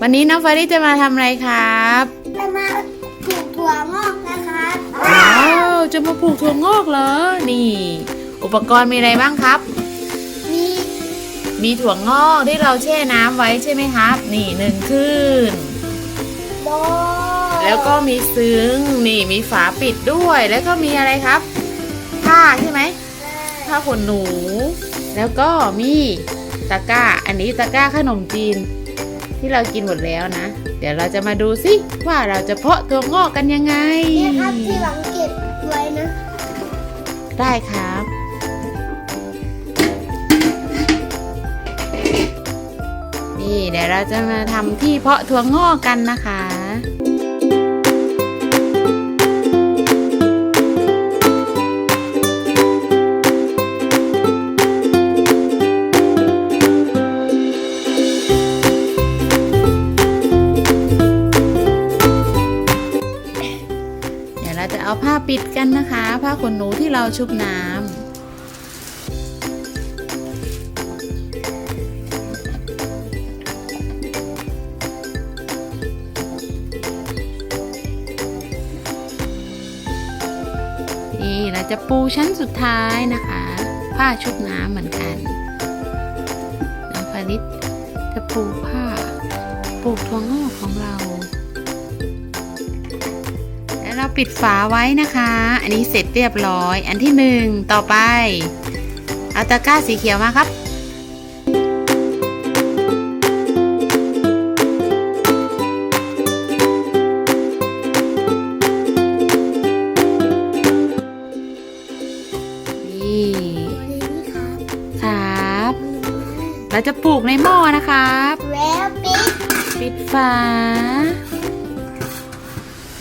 วันนี้น้องฟาริสจะมาทำอะไรครับจะมาปลูกถั่วงอกนะครับว้าวจะมาปลูกถั่วงอกเหรอ นี่ อุปกรณ์มีอะไรบ้างครับ มีมีถั่วงอกที่เราแช่น้ำไว้ใช่ไหมครับ นี่หนึ่งคืนโบแล้วก็มีซึ้งนี่มีฝาปิดด้วยแล้วก็มีอะไรครับ ผ้าใช่ไหมผ้าขนหนู แล้วก็มีตะกร้า อันนี้ตะกร้าขนมจีน ที่เรากินหมดแล้วนะ เดี๋ยวเราจะมาดูสิว่าเราจะเพาะตัวงอกกันยังไงเนี่ยครับที่หลังเก็บไว้นะ ได้ครับนี่เดี๋ยวเราจะมาทำที่เพาะถั่วงอกกันนะคะ เราจะเอาผ้าปิดกันนะคะ ผ้าขนหนูที่เราชุบน้ำนี่เราจะปูชั้นสุดท้ายนะคะ ผ้าชุบน้ำเหมือนกันน้องฟาริสจะปูผ้าปลูกถั่วงอกของเรา แล้วเราปิดฝาไว้นะคะ อันนี้เสร็จเรียบร้อย อันที่หนึ่งต่อไป เอาตะกร้าสีเขียวมาครับนี่ตัวนี้ครับครับเราจะปลูกในหม้อนะครับ แล้วปิด ปิดฝา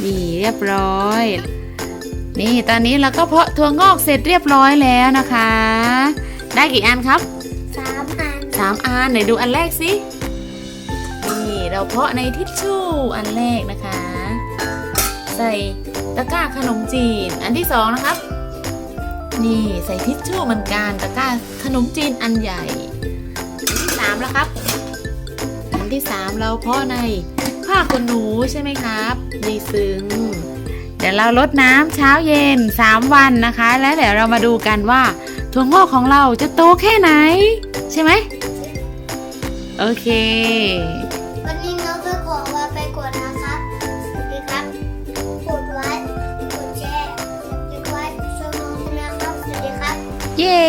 นี่เรียบร้อย นี่ตอนนี้เราก็เพาะถั่วงอกเสร็จเรียบร้อยแล้วนะคะ ได้กี่อันครับสามอันสามอันไหนดูอันแรกสินี่เราเพาะในทิชชู่อันแรกนะคะ ใส่ตะกร้าขนมจีน อันที่สองนะครับ นี่ใส่ทิชชู่เหมือนกันตะกร้าขนมจีนอันใหญ่ อันที่สามแล้วครับ อันที่สามเราเพาะใน ผ้าขนหนูใช่ไหมครับในซึ้งเดี๋ยวเราลดน้ำเช้าเย็น 3 วันนะคะ แล้วเดี๋ยวเรามาดูกันว่าถั่วงอกของเราจะโตแค่ไหน ใช่ไหมโอเค วันนี้น้องก็ขอว่าไปกดนะครับสวัสดีครับกดไว้กดแชร์กดไว้ชมน้องนะครับสวัสดีครับ เย้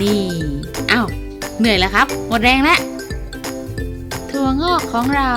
นี่ อ้าว เหนื่อยแล้วครับ หมดแรงแล้ว ถั่วงอกของเรา